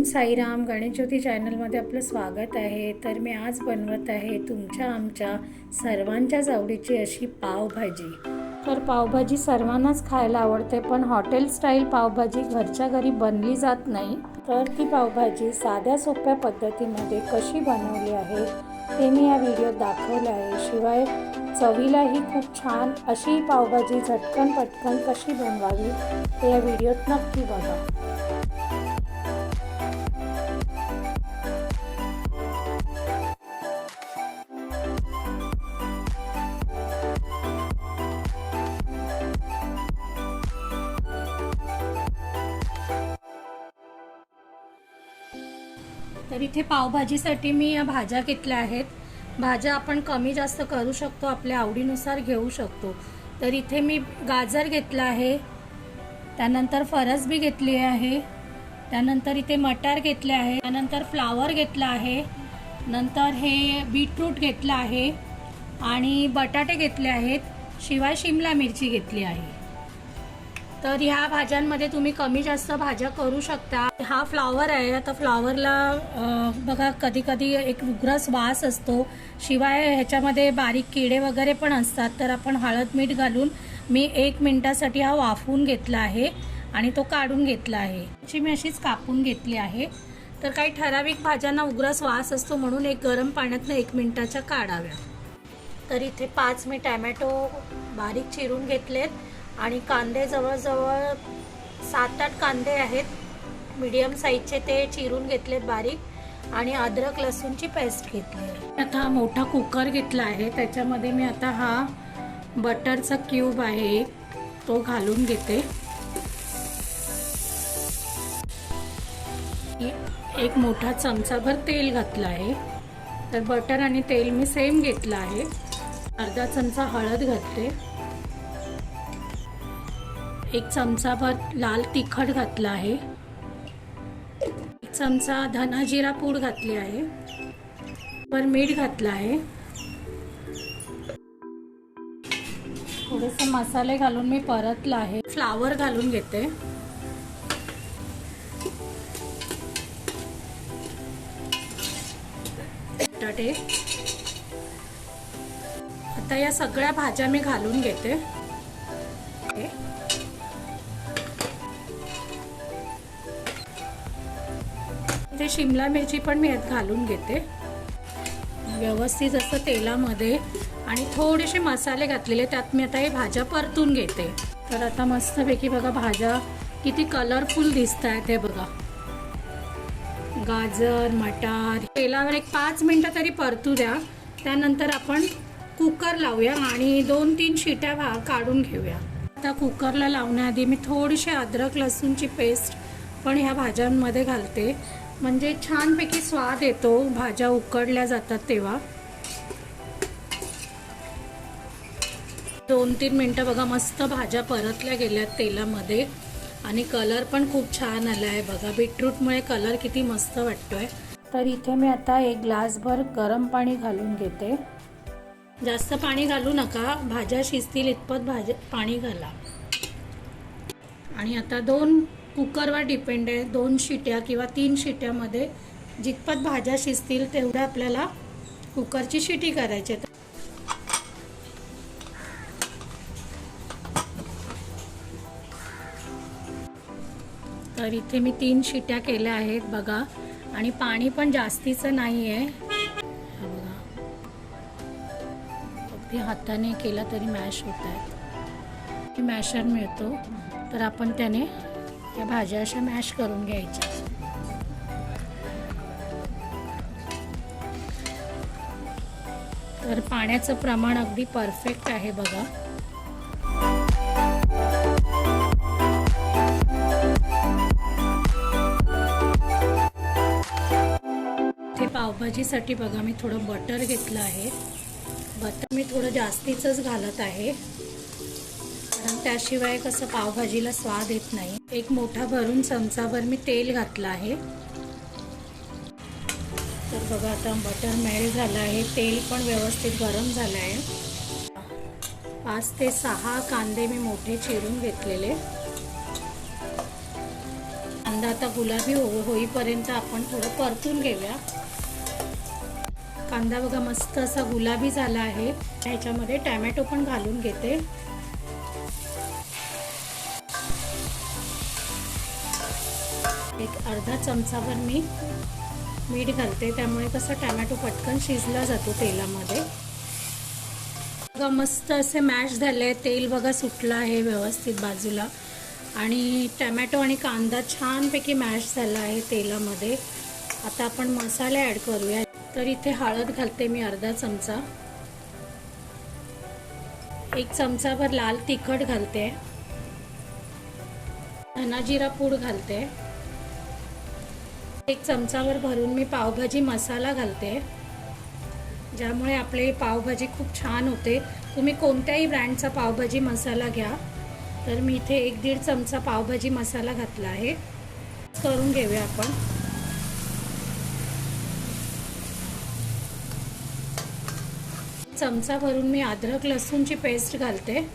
ओम साईराम गणेशज्योती चॅनलमध्ये आपलं स्वागत आहे. तर मी आज बनवत आहे तुमच्या आमच्या सर्वांच्याच आवडीची अशी पावभाजी. तर पावभाजी सर्वांनाच खायला आवडते पण हॉटेल स्टाईल पावभाजी घरच्या घरी बनली जात नाही. तर ती पावभाजी साध्या सोप्या पद्धतीमध्ये कशी बनवली आहे ते मी या व्हिडिओत दाखवलं आहे. शिवाय चवीलाही खूप छान अशी पावभाजी झटकन पटकन कशी बनवावी ते या व्हिडिओत नक्की बघा. इथे पावभाजीसाठी मी या भाज्या घेतल्या आहेत. भाज्या आपण कमी जास्त करू शकतो आपल्या आवडीनुसार घेऊ शकतो. तर इथे मी गाजर घेतला आहे. त्यानंतर फरसबी घेतली आहे. त्यानंतर इथे मटार घेतले आहे. त्यानंतर फ्लावर घेतला आहे. नंतर हे बीटरूट घेतलं आहे. आणि बटाटे घेतले आहेत. शिवाय शिमला मिरची घेतली आहे. तर ह्या भाज्यांमध्ये तुम्ही कमी जास्त भाज्या करू शकता. हा फ्लॉवर आहे. आता फ्लॉवरला बघा कधी कधी एक उग्रस वास असतो. शिवाय ह्याच्यामध्ये बारीक किडे वगैरे पण असतात. तर आपण हळद मीठ घालून मी एक मिनटासाठी हा वाफवून घेतला आहे आणि तो काढून घेतला आहे. ची मी अशीच कापून घेतली आहे. तर काही ठराविक भाज्यांना उग्रस वास असतो म्हणून एक गरम पाण्यातनं एक मिनटाच्या काढाव्या. तर इथे पाच मी टॅमॅटो बारीक चिरून घेतलेत. आणि कांदे जवळजवळ सात आठ कांदे आहेत. मीडियम साईजचे ते चिरून घेतलेत बारीक आणि अद्रक लसूणची पेस्ट घेतली आहे. आता मोठा कुकर घेतला आहे. त्याच्यामध्ये मी आता हा बटरचा क्यूब आहे तो घालून घेते. एक मोठा चमचाभर तेल घातलं आहे. तर बटर आणि तेल मी सेम घेतलं आहे. अर्धा चमचा हळद घातले. एक चमचाभर लाल तिखट घातलं आहे. एक चमचा धनजिरा पूड घातली आहे. वर मीठ घातलं आहे. थोडेसे मसाले घालून मी परतलं आहे. फ्लावर घालून घेते. बटाटे. आता या सगळ्या भाज्या मी घालून घेते. इथे शिमला मिरची पण मी यात घालून घेते. व्यवस्थित असं तेलामध्ये आणि थोडेसे मसाले घातलेले त्यात मी आता हे भाज्या परतून घेते. तर आता मस्तपैकी बघा भाज्या किती कलरफुल दिसत आहेत हे बघा. गाजर मटार तेलावर एक पाच मिनटं तरी परतू द्या. त्यानंतर आपण कुकर लावूया आणि दोन तीन शिट्या भा काढून घेऊया. आता कुकरला लावण्याआधी मी थोडीशी अद्रक लसूणची पेस्ट पण ह्या भाज्यांमध्ये घालते. म्हणजे छानपैकी स्वाद येतो भाज्या उकडल्या जातात तेव्हा. दोन तीन मिनटं बघा मस्त भाज्या परतल्या गेल्यात तेलामध्ये. आणि कलर पण खूप छान आला आहे बघा. बीटरूटमुळे कलर किती मस्त वाटतोय. तर इथे मी आता एक ग्लासभर गरम पाणी घालून घेते. जास्त पाणी घालू नका. भाज्या शिजतील इतपत भाज्या पाणी घाला. आणि आता दोन कुकरवर डिपेंड आहे. दोन शिट्या किंवा तीन शिट्यामध्ये जितपत भाज्या शिजतील तेवढ्या आपल्याला कुकरची शिटी करायची आहे. तर इथे मी तीन शिट्या केल्या आहेत बघा. आणि पाणी पण जास्तीचं नाही आहे बघा. अगदी हाताने केला तरी मॅश होत आहे मॅशर मिळतो. तर आपण त्याने या भाज्या अशा मॅश करून घ्यायच्या तर पाण्याचं प्रमाण अगदी परफेक्ट आहे बघा. ते पावभाजीसाठी बघा मी थोडं बटर घेतलं आहे. बटर मी थोडं जास्तीचंच घालत आहे. कारण त्याशिवाय कसं पावभाजीला स्वाद येत नाही. एक मोठा भरून चमचाभर मी तेल घातलं आहे. तर बघा आता बटर मेल्ट झालं आहे. तेल पण व्यवस्थित गरम झालं आहे. पाच ते सहा कांदे मी मोठे चिरून घेतलेले. कांदा आता गुलाबी हो होईपर्यंत आपण थोडं परतून घेऊया. कांदा बघा मस्त असा गुलाबी झाला आहे. ह्याच्यामध्ये टॅमॅटो पण घालून घेते. अर्धा चमचाभर मी मीठ घालते. त्यामुळे कसं टॅमॅटो पटकन शिजला जातो तेलामध्ये. बघा मस्त असे मॅश झाले. तेल बघा सुटलं आहे व्यवस्थित बाजूला. आणि टॅमॅटो आणि कांदा छानपैकी मॅश झाला आहे तेलामध्ये. आता आपण मसाले ॲड करूया. तर इथे हळद घालते मी अर्धा चमचा. एक चमचाभर लाल तिखट घालते. धनाजिरा पूड घालते. एक चमचावर भरून मी पावभाजी मसाला घालते. ज्यामुळे आपली पावभाजी खूप छान होते. तुम्ही कोणत्याही ब्रँडचा पावभाजी मसाला घ्या. तर मी इथे एक दीड चमचा पावभाजी मसाला घातला आहे. करून घेऊया आपण. चमचा भरून मी अद्रक लसूणची पेस्ट घालते.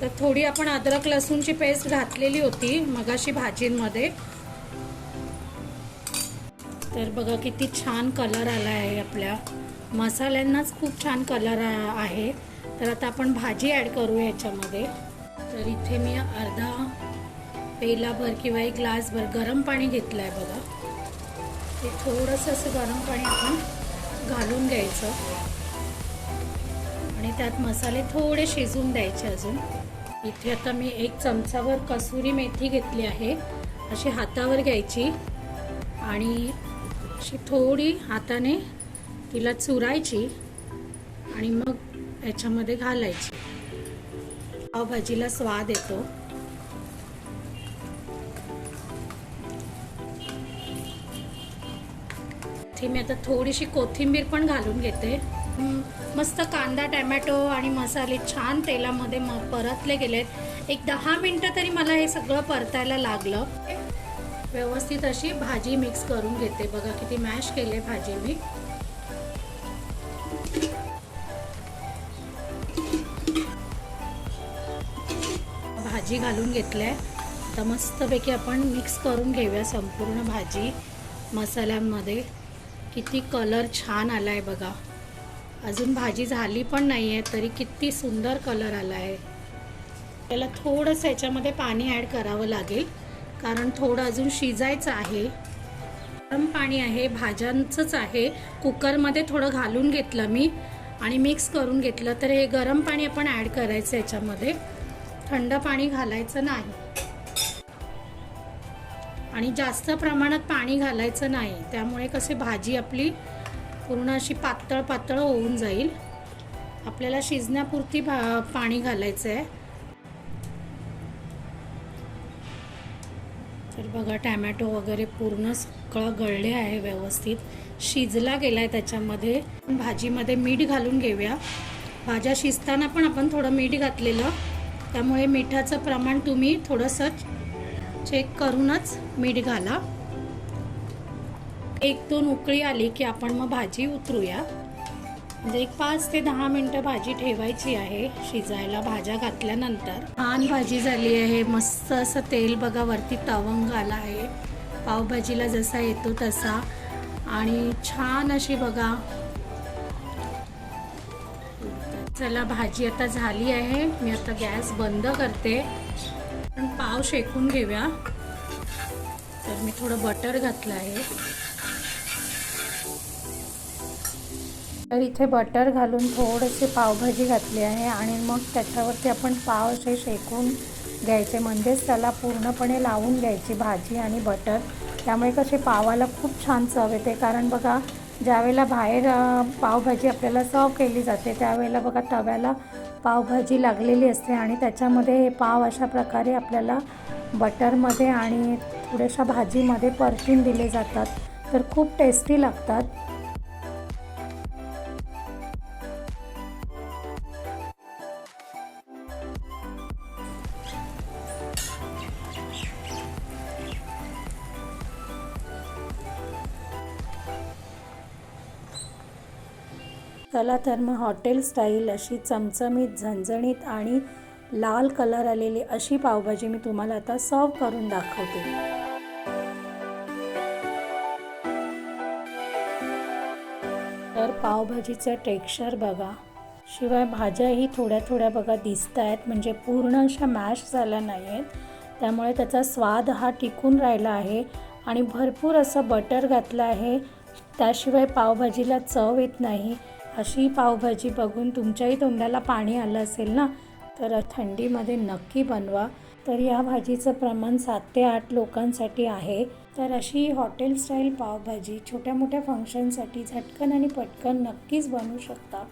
तर थोडी आपण अद्रक लसूणची पेस्ट घातलेली होती मगाशी भाजींमध्ये. तर बघा किती छान कलर आला आहे आपल्या. मसाल्यांनाच खूप छान कलर आहे. तर आता आपण भाजी ॲड करू याच्यामध्ये. तर इथे मी अर्धा पेलाभर किंवा एक ग्लासभर गरम पाणी घेतलं आहे बघा. ते थोडंसं असं गरम पाणी आपण घालून घ्यायचं. आणि त्यात मसाले थोडे शिजून द्यायचे अजून. इथे आता मी एक चमचावर कसुरी मेथी घेतली आहे. अशी हातावर घ्यायची. आणि अशी थोडी हाताने तिला चुरायची आणि मग याच्यामध्ये घालायची. पावभाजीला स्वाद येतो. इथे मी आता थोडीशी कोथिंबीर पण घालून घेते. मस्त कांदा टॅमॅटो आणि मसाले छान तेलामध्ये म परतले गेलेत. एक दहा मिनटं तरी मला हे सगळं परतायला लागलं. व्यवस्थित अशी भाजी मिक्स करून घेते. बघा किती मॅश केले भाजी मी. भाजी घालून घेतल्या. आता मस्तपैकी आपण मिक्स करून घेऊया संपूर्ण भाजी मसाल्यांमध्ये. किती कलर छान आला आहे बघा. अजून भाजी झाली पण नाही आहे तरी किती सुंदर कलर आला आहे त्याला थोडंसं याच्यामध्ये पाणी ॲड करावं लागेल. कारण थोडं अजून शिजायचं आहे. गरम पाणी आहे भाज्यांचंच आहे. कुकरमध्ये थोडं घालून घेतलं मी आणि मिक्स करून घेतलं. तर हे गरम पाणी आपण ॲड करायचं याच्यामध्ये. थंड पाणी घालायचं नाही. आणि जास्त प्रमाणात पाणी घालायचं नाही. त्यामुळे कसे भाजी आपली पूर्ण अशी पातळ पातळ होऊन जाईल. आपल्याला शिजण्यापुरती भा पाणी घालायचं आहे तर बघा टॅमॅटो वगैरे पूर्ण सगळं गळले आहे व्यवस्थित. शिजला गेला आहे त्याच्यामध्ये भाजीमध्ये मीठ घालून घेऊया. भाज्या शिजताना पण आपण थोडं मीठ घातलेलं. त्यामुळे मिठाचं प्रमाण तुम्ही थोडंसं चेक करूनच मीठ घाला. एक दोन उकळी आली की आपण मग भाजी उतरूया. म्हणजे एक पाच ते दहा मिनटं भाजी ठेवायची आहे शिजायला भाज्या घातल्यानंतर. छान भाजी झाली आहे मस्त असं तेल बघा वरती तवंग आला आहे. पावभाजीला जसा येतो तसा. आणि छान अशी बघा. चला भाजी आता झाली आहे. मी आता गॅस बंद करते. पण पाव शेकून घेऊया. तर मी थोडं बटर घातलं आहे. तर इथे बटर घालून थोडेसे पावभाजी घातली आहे आणि मग त्याच्यावरती आपण पाव असे शेकून घ्यायचे. म्हणजेच त्याला पूर्णपणे लावून घ्यायची भाजी आणि बटर. त्यामुळे कसे पावाला खूप छान चव येते. कारण बघा ज्यावेळेला बाहेर पावभाजी आपल्याला सर्व केली जाते त्यावेळेला बघा तव्याला पावभाजी लागलेली असते आणि त्याच्यामध्ये हे पाव अशा प्रकारे आपल्याला बटरमध्ये आणि थोड्याशा भाजीमध्ये परतून दिले जातात. तर खूप टेस्टी लागतात. चला तर मग हॉटेल स्टाईल अशी चमचमीत झणझणीत आणि लाल कलर आलेली अशी पावभाजी मी तुम्हाला आता सर्व करून दाखवते. तर पावभाजीचं टेक्स्चर बघा. शिवाय भाज्याही थोड्या थोड्या बघा दिसत आहेत म्हणजे पूर्ण अशा मॅश झाल्या नाही आहेत त्यामुळे त्याचा स्वाद हा टिकून राहिला आहे आणि भरपूर असं बटर घातलं आहे. त्याशिवाय पावभाजीला चव येत नाही. अशी पावभाजी बघून तुमच्याही तोंडाला पाणी आलं असेल ना तर थंडीमध्ये नक्की बनवा. तर या भाजीचं प्रमाण सात ते आठ लोकांसाठी आहे. तर अशी हॉटेल स्टाईल पावभाजी छोट्या मोठ्या फंक्शनसाठी झटकन आणि पटकन नक्कीच बनवू शकता.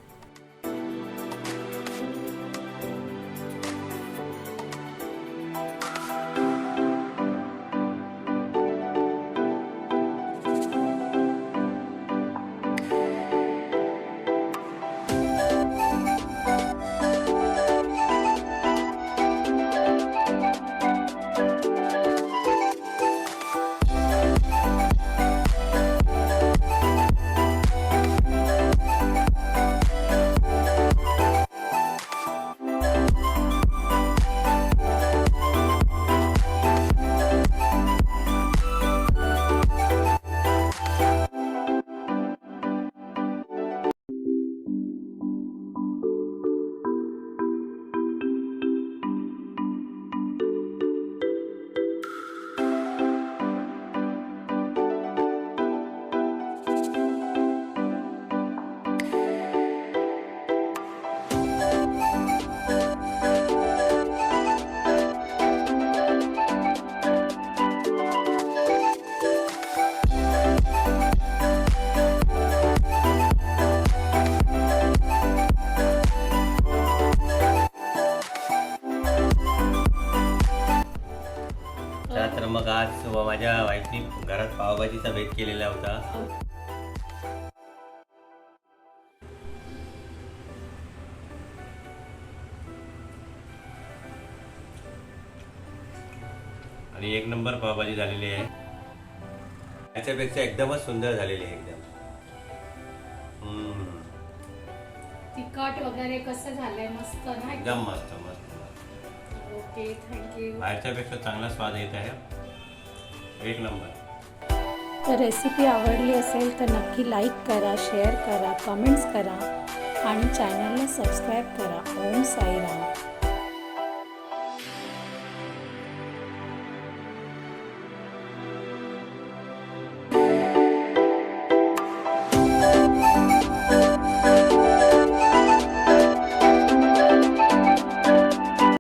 आणि एक नंबर पावभाजी झालेली आहे. याच्यापेक्षा एकदमच सुंदर झालेली आहे एकदम. हम्म, तिखट वगैरे कसं झालंय? मस्त ना एकदम? मस्त मस्त मस्त. ओके थँक्यू बाहेरच्यापेक्षा चांगला स्वाद येत आहे. एक नंबर. तर रेसिपी आवडली असेल तर नक्की लाईक करा शेअर करा कमेंट्स करा आणि चॅनलला सबस्क्राईब करा. ओम साईराम.